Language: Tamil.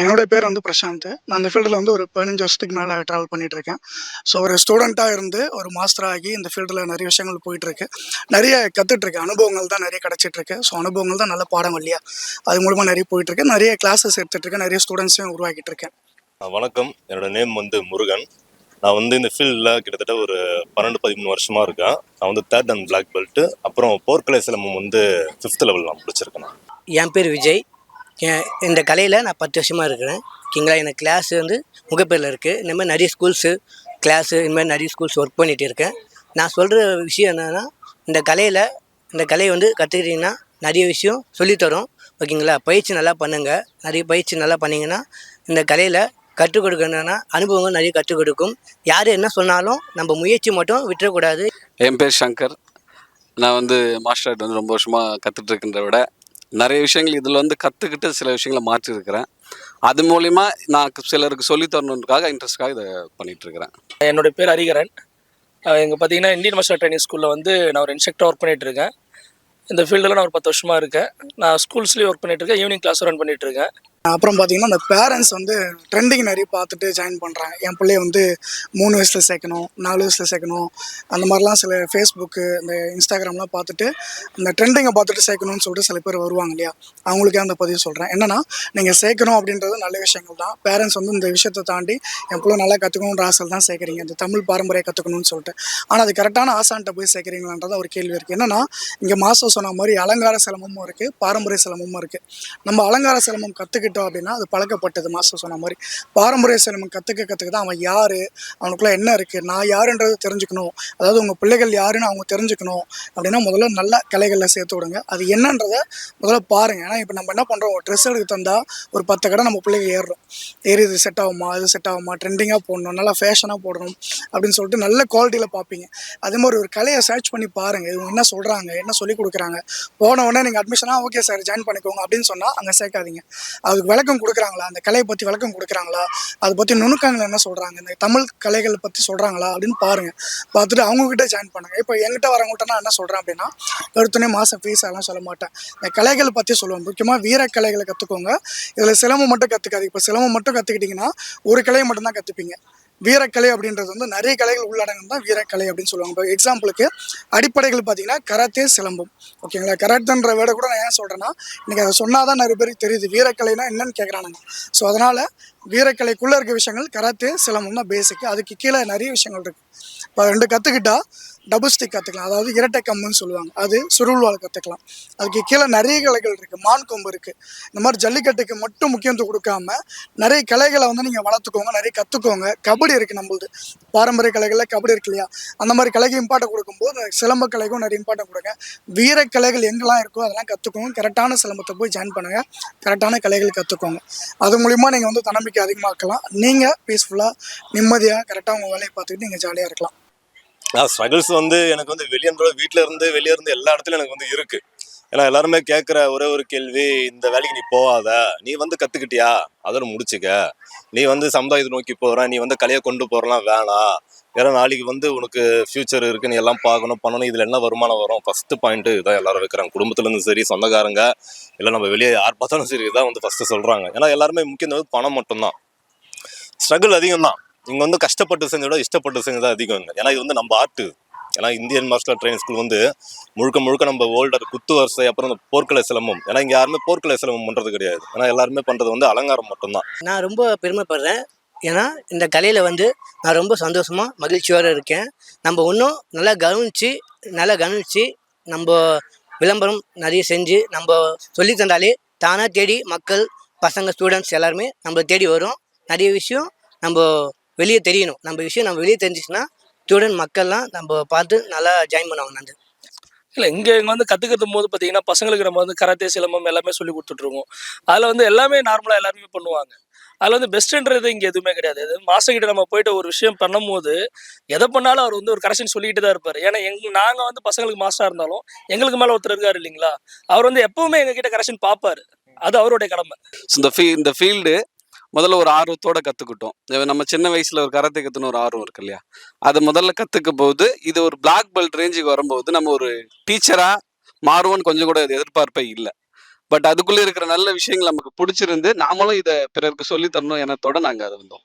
என்னோட பேர் வந்து பிரசாந்த். நான் இந்த ஃபீல்டில் வந்து ஒரு பதினஞ்சு வருஷத்துக்கு மேலே ட்ராவல் பண்ணிட்டு இருக்கேன் ஸோ ஒரு ஸ்டூடெண்ட்டாக இருந்து ஒரு மாஸ்டர் ஆகி இந்த ஃபீல்டில் நிறைய விஷயங்கள் போயிட்டு இருக்கு நிறைய கற்றுட்டு இருக்கேன் அனுபவங்கள் தான் நிறைய கிடைச்சிட்டு இருக்கு ஸோ அனுபவங்கள் தான் நல்ல பாடம் இல்லையா? அது மூலமாக நிறைய போயிட்டு இருக்கு நிறைய கிளாஸஸ் எடுத்துட்டு இருக்கேன் நிறைய ஸ்டூடெண்ட்ஸையும் உருவாக்கிட்டு இருக்கேன் வணக்கம். என்னோட நேம் வந்து முருகன். நான் வந்து இந்த ஃபீல்டில் கிட்டத்தட்ட ஒரு பன்னெண்டு பதிமூணு வருஷமா இருக்கேன். நான் வந்து தேர்ட் அண்ட் பிளாக் பெல்ட் அப்புறம் போர்க்கலை சிலம்பம் வந்து ஃபிஃப்த் லெவல் நான் முடிச்சிருக்கேன் நான். என் பேர் விஜய். இந்த கலையில் நான் பத்து வருஷமாக இருக்கிறேன். ஓகேங்களா எனக்கு கிளாஸ் வந்து முகப்பேரில் இருக்குது இந்த மாதிரி நிறைய ஸ்கூல்ஸு கிளாஸு இந்த மாதிரி நிறைய ஸ்கூல்ஸ் ஒர்க் பண்ணிகிட்டு இருக்கேன். நான் சொல்கிற விஷயம் என்னென்னா இந்த கலையில் இந்த கலையை வந்து கற்றுக்கிட்டிங்கன்னா நிறைய விஷயம் சொல்லித்தரும். ஓகேங்களா? பயிற்சி நல்லா பண்ணுங்கள் நிறைய பயிற்சி நல்லா பண்ணிங்கன்னா இந்த கலையில் கற்றுக் கொடுக்கணும்னா அனுபவங்கள் நிறைய கற்றுக் கொடுக்கும். யார் என்ன சொன்னாலும் நம்ம முயற்சி மட்டும் விட்டுறக்கூடாது. என் பேர் சங்கர். நான் வந்து மாஸ்டர் ஆர்ட் வந்து ரொம்ப வருஷமாக கற்றுட்டு இருக்கின்ற விட நிறைய விஷயங்கள் இதில் வந்து கற்றுக்கிட்டு சில விஷயங்களை மாற்றிருக்கிறேன். அது மூலிமா நான் சிலருக்கு சொல்லி தரணுன்றதுக்காக இன்ட்ரெஸ்ட்காக இதை பண்ணிகிட்ருக்கிறேன். இருக்கிறேன் பேர் ஹரிகரன். இங்கே பார்த்தீங்கன்னா இந்தியன் மாஸ்டர் ட்ரைனிங் ஸ்கூலில் வந்து நான் ஒரு இன்ஸ்ட்ரக்டர் ஒர்க் பண்ணிட்டு இருக்கேன் இந்த ஃபீல்டில் நான் ஒரு பத்து வருஷமாக இருக்கேன். நான் ஸ்கூல்ஸ்லேயும் ஒர்க் பண்ணிகிட்ருக்கேன். ஈவினிங் கிளாஸ் ரன் பண்ணிகிட்ருக்கேன். அப்புறம் பார்த்தீங்கன்னா இந்த பேரண்ட்ஸ் வந்து ட்ரெண்டிங் நிறைய பார்த்துட்டு ஜாயின் பண்ணுறாங்க என் பிள்ளைய வந்து மூணு வயசில் சேர்க்கணும் நாலு வயசில் சேர்க்கணும் அந்த மாதிரிலாம் சில ஃபேஸ்புக்கு இந்த இன்ஸ்டாகிராம்லாம் பார்த்துட்டு அந்த ட்ரெண்டிங்கை பார்த்துட்டு சேர்க்கணும்னு சொல்லிட்டு சில பேர் வருவாங்க இல்லையா? அவங்களுக்கே அந்த பதிவு சொல்கிறேன் என்னென்னா நீங்கள் சேர்க்கணும் அப்படின்றது நல்ல விஷயங்கள் தான். பேரண்ட்ஸ் வந்து இந்த விஷயத்தை தாண்டி என் பிள்ளை நல்லா கற்றுக்கணுன்ற ஆசையில் தான் சேர்க்குறீங்க. இந்த தமிழ் பாரம்பரிய கற்றுக்கணும்னு சொல்லிட்டு. ஆனால் அது கரெக்டான ஆசான்ட்ட போய் சேர்க்குறீங்களான்றது ஒரு கேள்வி இருக்குது என்னென்னா இங்கே மாசம் சொன்ன மாதிரி அலங்கார சிலம்பமும் இருக்குது பாரம்பரிய சிலம்பமும் இருக்குது நம்ம அலங்கார சிலம்பம் கற்றுக்கிட்டோம் அப்படின்னா அது பழக்கப்பட்டது மாஸ்டர் சொன்ன மாதிரி. பாரம்பரிய சிலம்பம் கற்றுக்க கற்றுக்க தான் அவன் யார்? அவனுக்குள்ள என்ன இருக்குது நான் யாருன்றது தெரிஞ்சுக்கணும். அதாவது உங்கள் பிள்ளைகள் யாருன்னு அவங்க தெரிஞ்சுக்கணும். அப்படின்னா முதல்ல நல்ல கலைகளில் சேர்த்து விடுங்க. அது என்னன்றதை முதல்ல பாருங்கள் ஏன்னா இப்போ நம்ம என்ன பண்ணுறோம் ஒரு ட்ரெஸ் எடுக்க தந்தால் ஒரு பத்து கடை நம்ம பிள்ளைங்க ஏறுறோம். ஏறி இது செட் ஆகுமா? அது செட் ஆகுமா? ட்ரெண்டிங்காக போடணும். நல்லா ஃபேஷனாக போடணும். அப்படின்னு சொல்லிட்டு நல்ல குவாலிட்டியில் பார்ப்பீங்க அதே மாதிரி ஒரு கலையை சர்ச் பண்ணி பாருங்கள் இவங்க என்ன சொல்கிறாங்க என்ன சொல்லி கொடுக்குறாங்க? போன உடனே நீங்கள் அட்மிஷனாக ஓகே சார் ஜாயின் பண்ணிக்கோங்க. அப்படின்னு சொன்னால் அங்கே சேர்க்காதீங்க. அதுக்கு விளக்கம் கொடுக்குறாங்களா? அந்த கலையை பற்றி விளக்கம் கொடுக்குறாங்களா? அதை பற்றி நுணுக்கங்கள் என்ன சொல்கிறாங்க இந்த தமிழ் கலைகள் பற்றி சொல்கிறாங்களா அப்படின்னு பாருங்கள் பார்த்துட்டு அவங்கக்கிட்ட ஜாயின் பண்ணுங்கள் இப்போ என்கிட்ட வரவங்ககிட்ட நான் என்ன சொல்கிறேன் அப்படின்னா எடுத்தோடனே மாதம் ஃபீஸ் அதெல்லாம் சொல்ல மாட்டேன். இந்த கலைகள் பற்றி சொல்லுவேன். முக்கியமாக வீர கலைகளை கற்றுக்கோங்க இதில் சிலம்பம் மட்டும் கற்றுக்காது இப்போ சிலம்பம் மட்டும் கற்றுக்கிட்டிங்கன்னா ஒரு கலையை மட்டும்தான் கற்றுப்பீங்க வீரக்கலை அப்படின்றது வந்து நிறைய கலைகள் உள்ளடங்கும் தான் வீரக்கலை அப்படின்னு சொல்லுவாங்க. இப்போ எக்ஸாம்பிளுக்கு அடிப்படைகள் பார்த்தீங்கன்னா கராத்தே சிலம்பம். ஓகேங்களா? கராத்தன்ற வேர்டை கூட நான் ஏன் சொல்கிறேன்னா இன்றைக்கி அதை சொன்னால் தான் நிறைய பேருக்கு தெரியுது. வீரக்கலைனா என்னன்னு கேட்குறானுங்க ஸோ அதனால் வீரக்கலைக்குள்ளே இருக்க விஷயங்கள் கராத்தே சிலம்பம் தான் பேசிக் அதுக்கு கீழே நிறைய விஷயங்கள் இருக்குது இப்போ ரெண்டு கற்றுக்கிட்டா டபுள் ஸ்டிக் கற்றுக்கலாம் அதாவது இரட்டை கம்புன்னு சொல்லுவாங்க. அது சுருள்வால் கற்றுக்கலாம் அதுக்கு கீழே நிறைய கலைகள் இருக்குது மான் கொம்பு இருக்குது இந்த மாதிரி ஜல்லிக்கட்டுக்கு மட்டும் முக்கியத்துவம் கொடுக்காம நிறைய கலைகளை வந்து நீங்கள் வளர்த்துக்கோங்க நிறைய கற்றுக்கோங்க கபடி இருக்குது நம்மளுது. பாரம்பரிய கலைகளில் கபடி இருக்கு இல்லையா? அந்த மாதிரி கலைக்கு இம்பார்ட்டன் கொடுக்கும்போது சிலம்ப கலைக்கும் நிறைய இம்பார்ட்டன் கொடுங்க. வீர கலைகள் எங்கெல்லாம் இருக்கோ அதெல்லாம் கற்றுக்கோங்க கரெக்டான சிலம்பத்தை போய் ஜாயின் பண்ணுங்கள் கரெக்டான கலைகள் கற்றுக்கோங்க அது மூலிமா நீங்கள் வந்து தன்னம்பிக்கை அதிகமாக்கலாம் நீங்கள் பீஸ்ஃபுல்லாக நிம்மதியாக கரெக்டாக உங்கள் வேலையை பார்த்துக்கிட்டு நீங்கள் ஜாலியாக இருக்கலாம். ஸ்ட்ரகிள்ஸ் வந்து எனக்கு வந்து வெளியே வீட்டில இருந்து வெளியே இருந்து எல்லா இடத்துலையும் எனக்கு வந்து இருக்கு. ஏன்னா எல்லாருமே கேட்குற ஒரே ஒரு கேள்வி இந்த வேலைக்கு நீ போகாத. நீ வந்து கற்றுக்கிட்டியா அதோட முடிச்சுக்க. நீ வந்து சமுதாயத்தை நோக்கி போகிற நீ வந்து கலையை கொண்டு போகிறலாம் வேணாம் ஏன்னா நாளைக்கு வந்து உனக்கு ஃப்யூச்சர் இருக்குன்னு நீ எல்லாம் பார்க்கணும் பண்ணணும் இதில் என்ன வருமானம் வரும்? ஃபஸ்ட்டு பாயிண்ட்டு இதான் எல்லாரும் வைக்கிறாங்க. குடும்பத்துலேருந்து சரி சொந்தக்காரங்க இல்லை நம்ம வெளியே யார் பார்த்தாலும் சரி இதான் வந்து ஃபஸ்ட்டு சொல்கிறாங்க ஏன்னா எல்லாருமே முக்கியம் வந்து பணம் மட்டும்தான். ஸ்ட்ரகிள் அதிகம் தான் இங்க வந்து கஷ்டப்பட்டு செஞ்சதை இஷ்டப்பட்டு செஞ்சது அதிகம். ஏன்னா இது வந்து நம்ம ஆர்ட்டு ஏன்னா இந்தியன் மாஸ்டர் ட்ரைனிங் ஸ்கூல் வந்து முழுக்க முழுக்க நம்ம ஓல்டர் குத்து வரிசை அப்புறம் இந்த போர்க்கலை சிலம்பம். ஏன்னா இங்கே யாருமே போர்க்கலை சிலம்பம் பண்ணுறது கிடையாது. ஏன்னா எல்லாருமே பண்ணுறது வந்து அலங்காரம் மட்டும்தான். நான் ரொம்ப பெருமைப்படுறேன். ஏன்னா இந்த கலையில் வந்து நான் ரொம்ப சந்தோஷமாக மகிழ்ச்சியோடு இருக்கேன். நம்ம இன்னும் நல்லா கவனித்து நல்லா கவனித்து நம்ம விளம்பரம் நிறைய செஞ்சு நம்ம சொல்லி தந்தாலே தானாக தேடி மக்கள் பசங்க ஸ்டூடெண்ட்ஸ் எல்லாருமே நம்மளை தேடி வரும். நிறைய விஷயம் நம்ம வெளியே தெரியணும். நம்ம விஷயம் நம்ம வெளியே தெரிஞ்சிச்சுன்னா ஸ்டூடெண்ட் மக்கள்லாம் நம்ம பார்த்து நல்லா ஜாயின் பண்ணுவாங்க நந்து இல்லை இங்கே இங்கே வந்து கற்றுக்கிறது போது பார்த்தீங்கன்னா பசங்களுக்கு நம்ம வந்து கராத்தே சிலம்பம் எல்லாமே சொல்லி கொடுத்துட்ருக்கோம் அதில் வந்து எல்லாமே நார்மலாக எல்லாருமே பண்ணுவாங்க. அதில் வந்து பெஸ்ட்டுன்றது இங்கே எதுவுமே கிடையாது. இது மாஸ்டர் கிட்ட நம்ம போயிட்டு ஒரு விஷயம் பண்ணும்போது எதை பண்ணாலும் அவர் வந்து ஒரு கரெக்ஷன் சொல்லிக்கிட்டு தான் இருப்பார். ஏன்னா எங் நாங்கள் வந்து பசங்களுக்கு மாஸ்டராக இருந்தாலும் எங்களுக்கு மேலே ஒருத்தர் இருக்காரு இல்லைங்களா? அவர் வந்து எப்பவுமே எங்ககிட்ட கரெக்ஷன் பார்ப்பாரு. அது அவருடைய கடமை. ஸோ இந்த ஃபீ இந்த ஃபீல்டு முதல்ல ஒரு ஆர்வத்தோட கற்றுக்கிட்டோம் நம்ம சின்ன வயசில் ஒரு கராத்தே கற்றுன ஒரு ஆர்வம் இருக்கு இல்லையா? அது முதல்ல கற்றுக்க போது இது ஒரு பிளாக் பெல்ட் ரேஞ்சுக்கு வரும்போது நம்ம ஒரு டீச்சராக மாறுவோன்னு கொஞ்சம் கூட எதிர்பார்ப்பே இல்லை. பட் அதுக்குள்ளே இருக்கிற நல்ல விஷயங்கள் நமக்கு பிடிச்சிருந்து நாமளும் இதை பிறருக்கு சொல்லி தரணும் எண்ணத்தோட நாங்கள் அதை வந்தோம்.